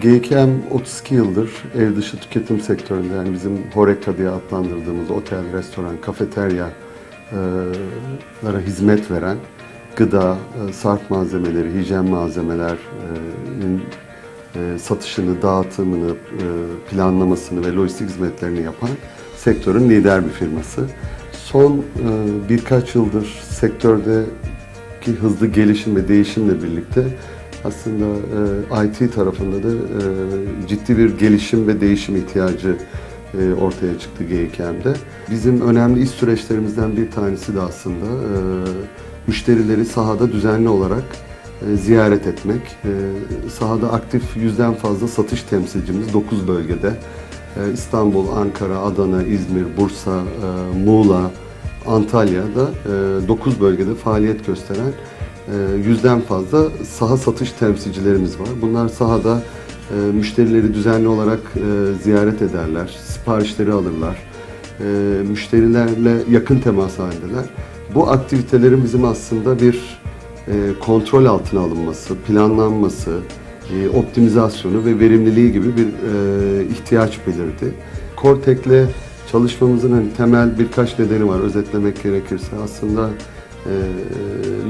GKM 32 yıldır ev dışı tüketim sektöründe yani bizim Horeca diye adlandırdığımız otel, restoran, kafeterya e, hizmet veren gıda, e, sarf malzemeleri, hijyen malzemelerinin e, satışını, dağıtımını, planlamasını ve lojistik hizmetlerini yapan sektörün lider bir firması. Son birkaç yıldır sektördeki hızlı gelişim ve değişimle birlikte aslında e, IT tarafında da e, ciddi bir gelişim ve değişim ihtiyacı e, ortaya çıktı GKM'de. Bizim önemli iş süreçlerimizden bir tanesi de aslında e, müşterileri sahada düzenli olarak e, ziyaret etmek. E, sahada aktif yüzden fazla satış temsilcimiz 9 bölgede. E, İstanbul, Ankara, Adana, İzmir, Bursa, e, Muğla, Antalya'da 9 bölgede faaliyet gösteren e, yüzden fazla saha satış temsilcilerimiz var. Bunlar sahada e, müşterileri düzenli olarak e, ziyaret ederler, siparişleri alırlar, e, müşterilerle yakın temas halindeler. Bu aktivitelerin bizim aslında bir kontrol altına alınması, planlanması, optimizasyonu ve verimliliği gibi bir ihtiyaç belirdi. Cortec'le çalışmamızın hani temel birkaç nedeni var özetlemek gerekirse. Aslında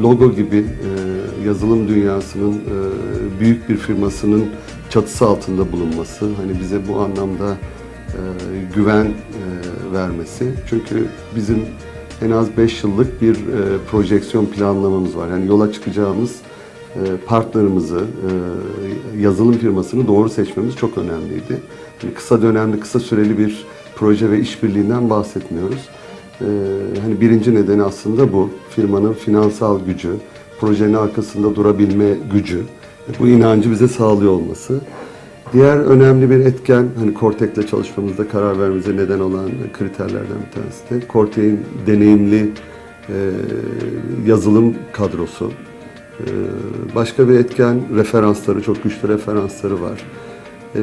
logo gibi e, yazılım dünyasının e, büyük bir firmasının çatısı altında bulunması, hani bize bu anlamda e, güven e, vermesi. Çünkü bizim en az 5 yıllık bir e, projeksiyon planlamamız var. Yani yola çıkacağımız e, partnerimizi, e, yazılım firmasını doğru seçmemiz çok önemliydi. Yani kısa dönemli, kısa süreli bir proje ve işbirliğinden bahsetmiyoruz. E, hani birinci nedeni aslında bu. Firmanın finansal gücü, projenin arkasında durabilme gücü. Bu inancı bize sağlıyor olması. Diğer önemli bir etken, hani Cortec'le çalışmamızda karar vermemize neden olan kriterlerden bir tanesi de Cortec'in deneyimli e, yazılım kadrosu. E, başka bir etken referansları, çok güçlü referansları var. E,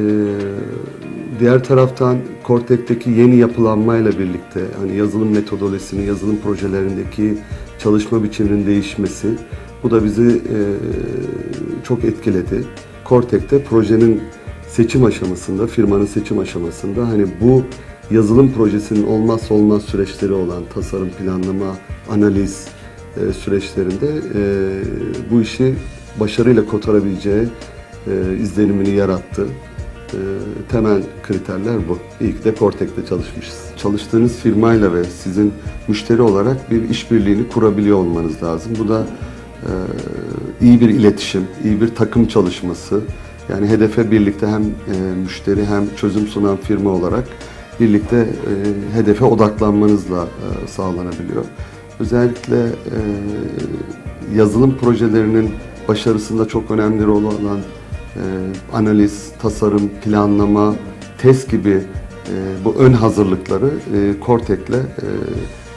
diğer taraftan Cortec'teki yeni yapılanmayla birlikte hani yazılım metodolojisinin, yazılım projelerindeki çalışma biçiminin değişmesi bu da bizi e, çok etkiledi. Cortec'te projenin seçim aşamasında, firmanın seçim aşamasında hani bu yazılım projesinin olmazsa olmaz süreçleri olan tasarım, planlama, analiz e, süreçlerinde e, bu işi başarıyla kotarabileceği e, izlenimini yarattı. E, temel kriterler bu. İyi ki de Cortec'te çalışmışız. Çalıştığınız firmayla ve sizin müşteri olarak bir işbirliğini kurabiliyor olmanız lazım. Bu da e, iyi bir iletişim, iyi bir takım çalışması. Yani hedefe birlikte hem e, müşteri hem çözüm sunan firma olarak birlikte e, hedefe odaklanmanızla sağlanabiliyor. Özellikle yazılım projelerinin başarısında çok önemli rol olan e, analiz, tasarım, planlama, test gibi e, bu ön hazırlıkları e, Cortec'le e,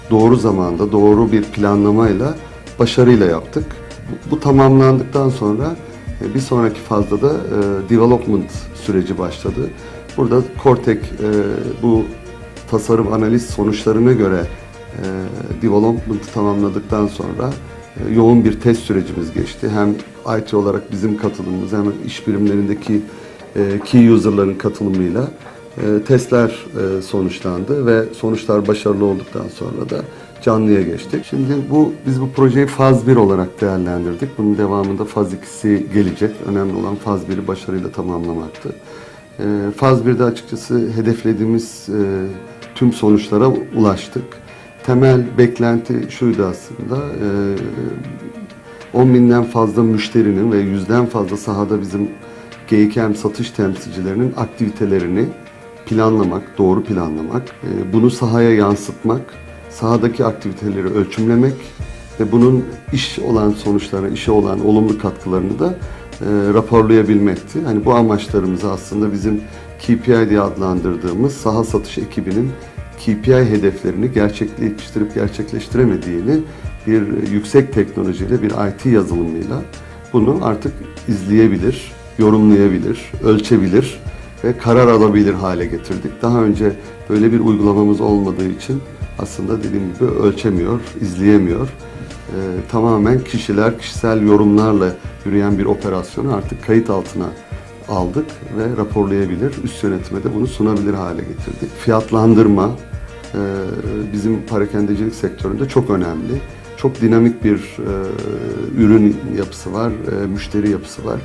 doğru zamanda, doğru bir planlamayla başarıyla yaptık. Bu, bu tamamlandıktan sonra e, bir sonraki fazda da e, development süreci başladı. Burada Cortec e, bu tasarım analiz sonuçlarına göre e, development'ı tamamladıktan sonra e, yoğun bir test sürecimiz geçti. Hem IT olarak bizim katılımımız hem iş birimlerindeki e, key user'ların katılımıyla e, testler e, sonuçlandı ve sonuçlar başarılı olduktan sonra da canlıya geçtik. Şimdi bu biz bu projeyi faz 1 olarak değerlendirdik. Bunun devamında faz 2'si gelecek. Önemli olan faz 1'i başarıyla tamamlamaktı. Faz 1'de açıkçası hedeflediğimiz tüm sonuçlara ulaştık. Temel beklenti şuydu aslında. E, 10 binden fazla müşterinin ve yüzden fazla sahada bizim GKM satış temsilcilerinin aktivitelerini planlamak, doğru planlamak, e, bunu sahaya yansıtmak, sahadaki aktiviteleri ölçümlemek ve bunun iş olan sonuçlarına, işe olan olumlu katkılarını da e, raporlayabilmekti. Hani bu amaçlarımızı aslında bizim KPI diye adlandırdığımız saha satış ekibinin KPI hedeflerini gerçekleştirip gerçekleştiremediğini bir yüksek teknolojiyle, bir IT yazılımıyla bunu artık izleyebilir, yorumlayabilir, ölçebilir ve karar alabilir hale getirdik. Daha önce böyle bir uygulamamız olmadığı için aslında dediğim gibi ölçemiyor, izleyemiyor. Ee, tamamen kişiler, kişisel yorumlarla yürüyen bir operasyonu artık kayıt altına aldık ve raporlayabilir, üst yönetime de bunu sunabilir hale getirdik. Fiyatlandırma e, bizim parakendecilik sektöründe çok önemli. Çok dinamik bir e, ürün yapısı var, e, müşteri yapısı var.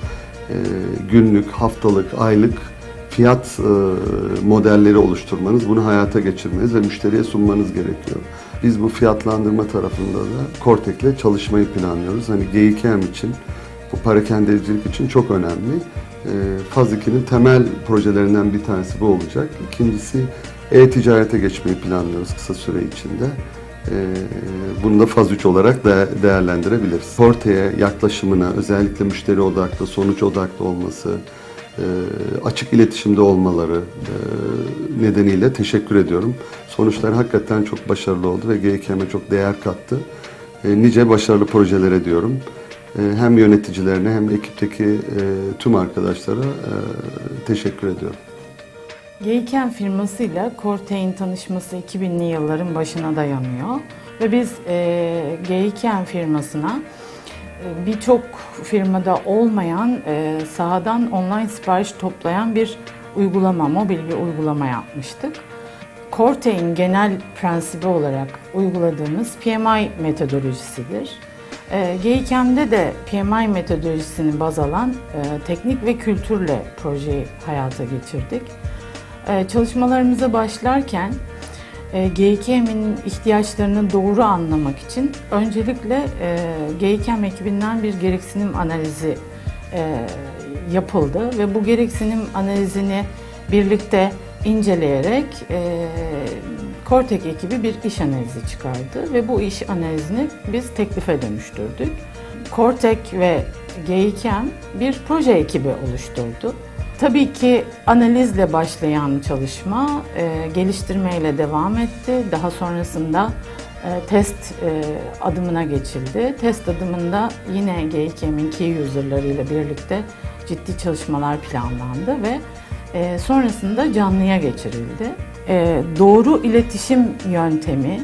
Günlük, haftalık, aylık fiyat modelleri oluşturmanız, bunu hayata geçirmeniz ve müşteriye sunmanız gerekiyor. Biz bu fiyatlandırma tarafında da Cortec'le çalışmayı planlıyoruz. Hani GİKM için, bu parakendecilik için çok önemli. E, Faz 2'nin temel projelerinden bir tanesi bu olacak. İkincisi e-ticarete geçmeyi planlıyoruz kısa süre içinde. E, Bunu da faz 3 olarak da değerlendirebiliriz. Porte'ye yaklaşımına, özellikle müşteri odaklı, sonuç odaklı olması, e, açık iletişimde olmaları e, nedeniyle teşekkür ediyorum. Sonuçlar hakikaten çok başarılı oldu ve GKM'e çok değer kattı. E, Nice başarılı projelere diyorum. E, Hem yöneticilerine hem ekipteki e, tüm arkadaşlara e, teşekkür ediyorum. Geyken firmasıyla Cortey'in tanışması 2000'li yılların başına dayanıyor. Ve biz e, Geyken firmasına e, birçok firmada olmayan e, sahadan online sipariş toplayan bir uygulama, mobil bir uygulama yapmıştık. Cortey'in genel prensibi olarak uyguladığımız PMI metodolojisidir. E, Geykem'de de PMI metodolojisini baz alan e, teknik ve kültürle projeyi hayata geçirdik. Ee, Çalışmalarımıza başlarken e, GKM'in ihtiyaçlarını doğru anlamak için öncelikle e, GKM ekibinden bir gereksinim analizi e, yapıldı ve bu gereksinim analizini birlikte inceleyerek e, Cortec ekibi bir iş analizi çıkardı ve bu iş analizini biz teklife dönüştürdük. Cortec ve GKM bir proje ekibi oluşturdu. Tabii ki analizle başlayan çalışma e, geliştirmeyle devam etti. Daha sonrasında e, test e, adımına geçildi. Test adımında yine GKM'in key user'larıyla birlikte ciddi çalışmalar planlandı ve e, sonrasında canlıya geçirildi. E, doğru iletişim yöntemi,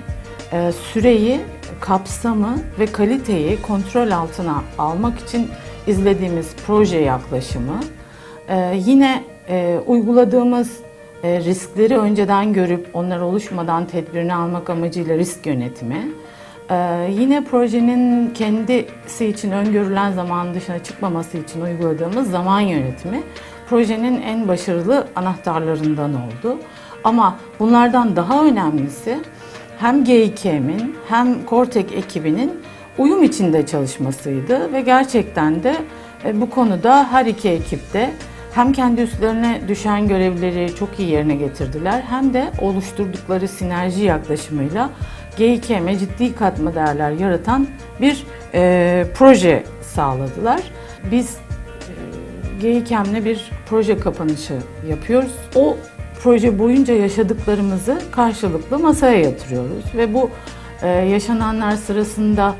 e, süreyi, kapsamı ve kaliteyi kontrol altına almak için izlediğimiz proje yaklaşımı ee, yine e, uyguladığımız e, riskleri önceden görüp onlar oluşmadan tedbirini almak amacıyla risk yönetimi. Ee, yine projenin kendisi için öngörülen zaman dışına çıkmaması için uyguladığımız zaman yönetimi projenin en başarılı anahtarlarından oldu. Ama bunlardan daha önemlisi hem GİKM'in hem Cortec ekibinin uyum içinde çalışmasıydı ve gerçekten de e, bu konuda her iki ekipte hem kendi üstlerine düşen görevleri çok iyi yerine getirdiler hem de oluşturdukları sinerji yaklaşımıyla GİKM'e ciddi katma değerler yaratan bir e, proje sağladılar. Biz e, GİKM'le bir proje kapanışı yapıyoruz. O proje boyunca yaşadıklarımızı karşılıklı masaya yatırıyoruz ve bu e, yaşananlar sırasında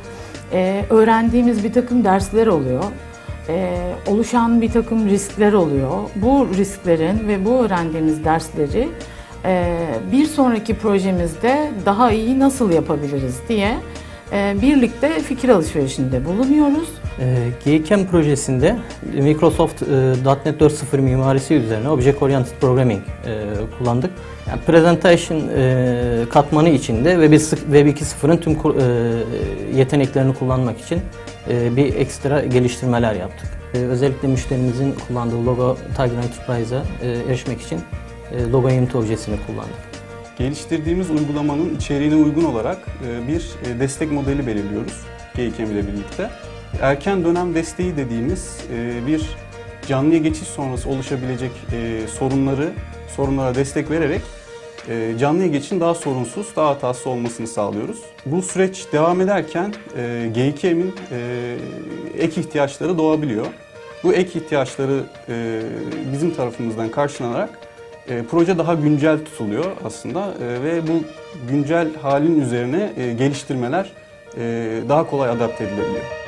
e, öğrendiğimiz bir takım dersler oluyor e, oluşan bir takım riskler oluyor. Bu risklerin ve bu öğrendiğimiz dersleri e, bir sonraki projemizde daha iyi nasıl yapabiliriz diye e, birlikte fikir alışverişinde bulunuyoruz. E, GKM projesinde Microsoft e, .NET 4.0 mimarisi üzerine Object Oriented Programming e, kullandık. Yani presentation e, katmanı içinde Web, Web 2.0'ın tüm e, yeteneklerini kullanmak için e, bir ekstra geliştirmeler yaptık. E, özellikle müşterimizin kullandığı logo Tiger Enterprise'a e, erişmek için e, logo unit objesini kullandık. Geliştirdiğimiz uygulamanın içeriğine uygun olarak e, bir e, destek modeli belirliyoruz GİKM ile birlikte. Erken dönem desteği dediğimiz e, bir canlıya geçiş sonrası oluşabilecek e, sorunları, sorunlara destek vererek e, canlıya geçişin daha sorunsuz, daha hatasız olmasını sağlıyoruz. Bu süreç devam ederken e, GİKM'in e, ek ihtiyaçları doğabiliyor. Bu ek ihtiyaçları bizim tarafımızdan karşılanarak proje daha güncel tutuluyor aslında ve bu güncel halin üzerine geliştirmeler daha kolay adapte edilebiliyor.